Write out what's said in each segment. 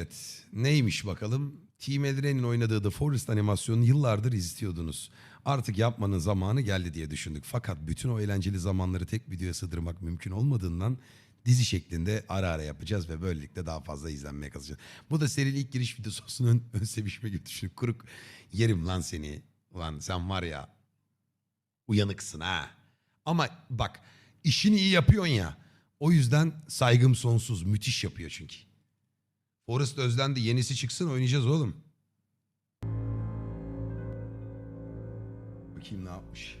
Evet. Neymiş bakalım? Team Edren'in oynadığı The Forest animasyonunu yıllardır izliyordunuz. Artık yapmanın zamanı geldi diye düşündük. Fakat bütün o eğlenceli zamanları tek videoya sığdırmak mümkün olmadığından dizi şeklinde ara ara yapacağız ve böylelikle daha fazla izlenmeye kalacağız. Bu da serinin ilk giriş videosu olsun ön, ön sevişme gibi düşünüp kuruk yerim lan seni. Ulan sen var ya uyanıksın ha. Ama bak işini iyi yapıyorsun ya. O yüzden saygım sonsuz. Müthiş yapıyor çünkü. Forrest özlendi. Yenisi çıksın oynayacağız oğlum. Bakayım ne yapmış.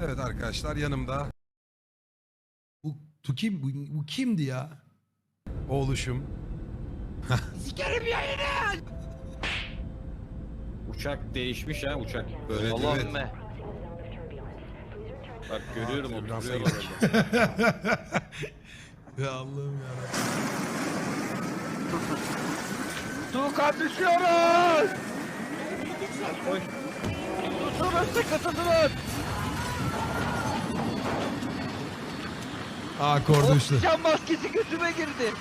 Evet arkadaşlar yanımda. Bu, kim? Bu, bu kimdi ya? Oğluşum. Uçak değişmiş ha uçak. Evet, evet. Allahümme. Bak görüyorum oturuyor orada. Ya Allah'ım ya. Tuğkan düşüyoruz. Oy. Tutun sıkı tutunun. Aa kordu. Oksijen maskesi götüme girdi.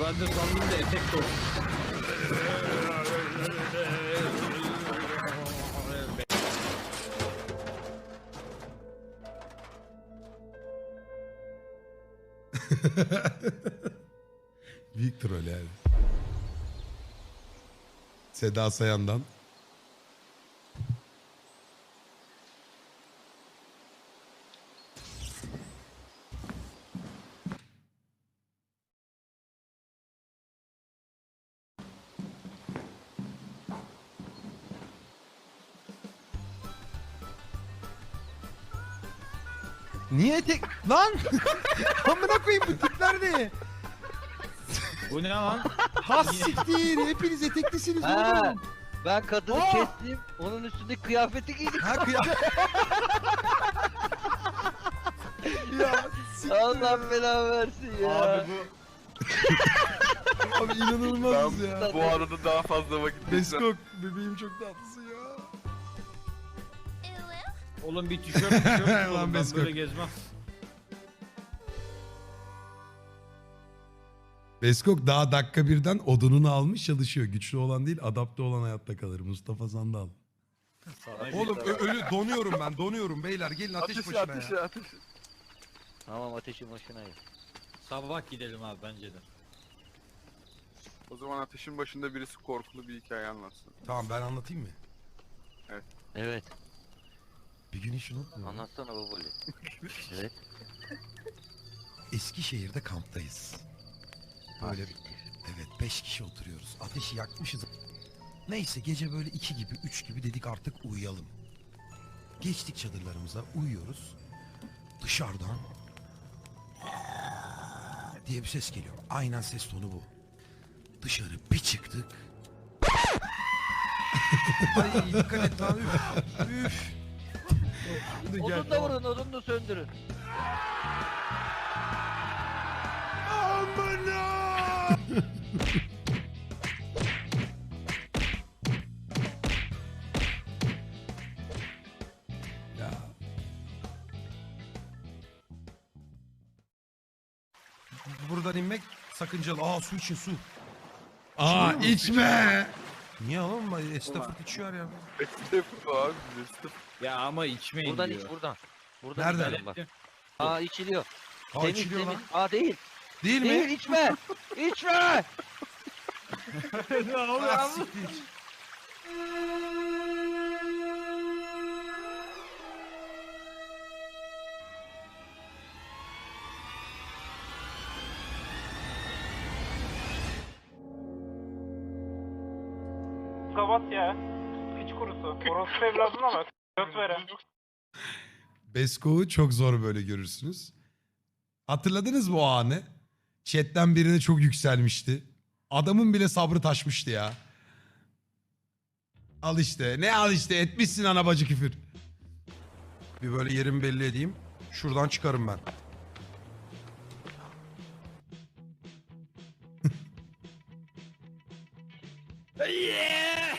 Ben de sandım da efekt oldu. Büyük troll yani. Seda Sayan'dan. Niye tek... Lan! Amına koyayım bu tipler ne? Bu ne lan? Has siktir. Hepiniz eteklisiniz Ha. oğlum. Ben kadını Aa! kestim. Onun üstündeki kıyafeti giydim. Ha kıyafet. ya siktir. Allah belanı versin ya. Abi bu Abi inanılmaz ya. bu arada daha fazla vakit. Beskok bebeğim çok tatlısın ya. Oğlum bir tişört tişört Lan oğlum ben Beskok. böyle gezmem. Beskok daha dakika birden odununu almış çalışıyor. Güçlü olan değil adapte olan hayatta kalır. Mustafa Sandal. Oğlum ö- ölü donuyorum ben donuyorum beyler gelin ateş, Ateşi başına ateşi ya. ateşi. Tamam ateşin başına gel. Sabah gidelim abi bence de. O zaman ateşin başında birisi korkulu bir hikaye anlatsın. Tamam ben anlatayım mı? Evet. Bir gün hiç unutmuyorum. Anlatsana babali. evet. Eskişehir'de kamptayız. Böyle evet beş kişi oturuyoruz. Ateşi yakmışız. Neyse gece böyle iki gibi üç gibi dedik artık uyuyalım. Geçtik çadırlarımıza uyuyoruz. Dışarıdan diye bir ses geliyor. Aynen ses tonu bu. Dışarı bir çıktık. Ay dikkat et lan üf. Üf. Odun da vurun odun da söndürün. Ya. Buradan inmek sakıncalı. Aa su için su. Aa içme. Niye oğlum? Estağfurullah içiyor ya. Estağfurullah abi. Ya ama içmeyin Buradan diyor. iç buradan. Buradan Nereden? içelim bak. Aa içiliyor. Aa temiz içiliyor temiz. lan. Aa değil. Değil Değil mi? içme. içme. ne oluyor Ah, abi? siktir. Gavat ya. Piç kurusu. Orospu evladına bak. Göt veren. Besko'yu çok zor böyle görürsünüz. Hatırladınız mı o anı? Chat'ten birine çok yükselmişti. Adamın bile sabrı taşmıştı ya. Al işte. Ne al işte etmişsin ana bacı küfür. Bir böyle yerimi belli edeyim. Şuradan çıkarım ben. Yeah!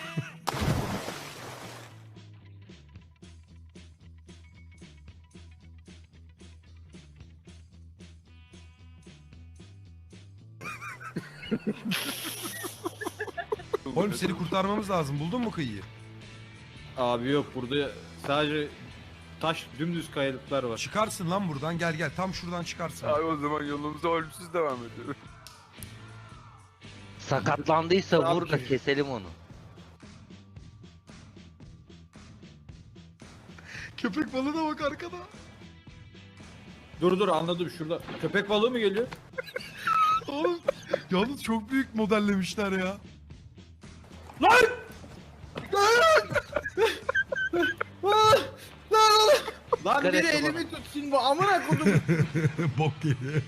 Oğlum seni kurtarmamız lazım. Buldun mu kıyıyı? Abi yok burada sadece taş dümdüz kayalıklar var. Çıkarsın lan buradan gel gel. Tam şuradan çıkarsın. Abi o zaman yolumuza ölümsüz devam ediyoruz. Sakatlandıysa vur da keselim onu. Köpek balığına bak arkada. Dur dur anladım şurada. Köpek balığı mı geliyor? Oğlum yalnız çok büyük modellemişler ya. Lan Dikkat biri et elimi tutsun bu amına kodum. Bok geliyor.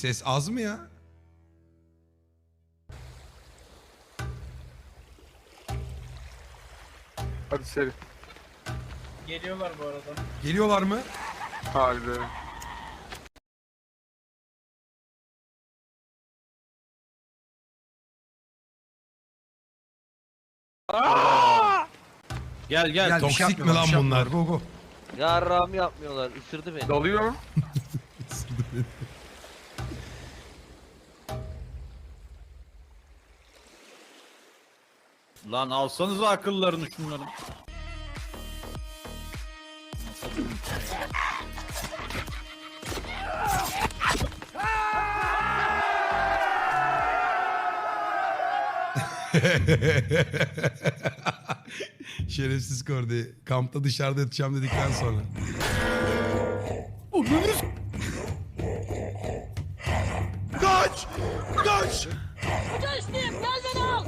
Ses az mı ya? Hadi seri. Geliyorlar bu arada. Geliyorlar mı? Harbi. Gel gel. Gel, Tok- toksik mi lan bunlar? Go go. Yarrağımı yapmıyorlar. Isırdı beni. Dalıyor Lan alsanıza akıllarını şunların. Şerefsiz Kordi. Kampta dışarıda yatacağım dedikten sonra. Kaç! Kaç! Geçtim gel beni. Al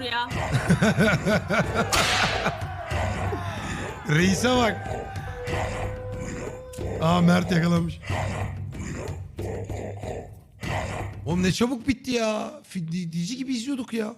Lan buraya. Reise bak. Aa Mert yakalamış. Oğlum ne çabuk bitti ya. Fi- di- Dizi gibi izliyorduk ya.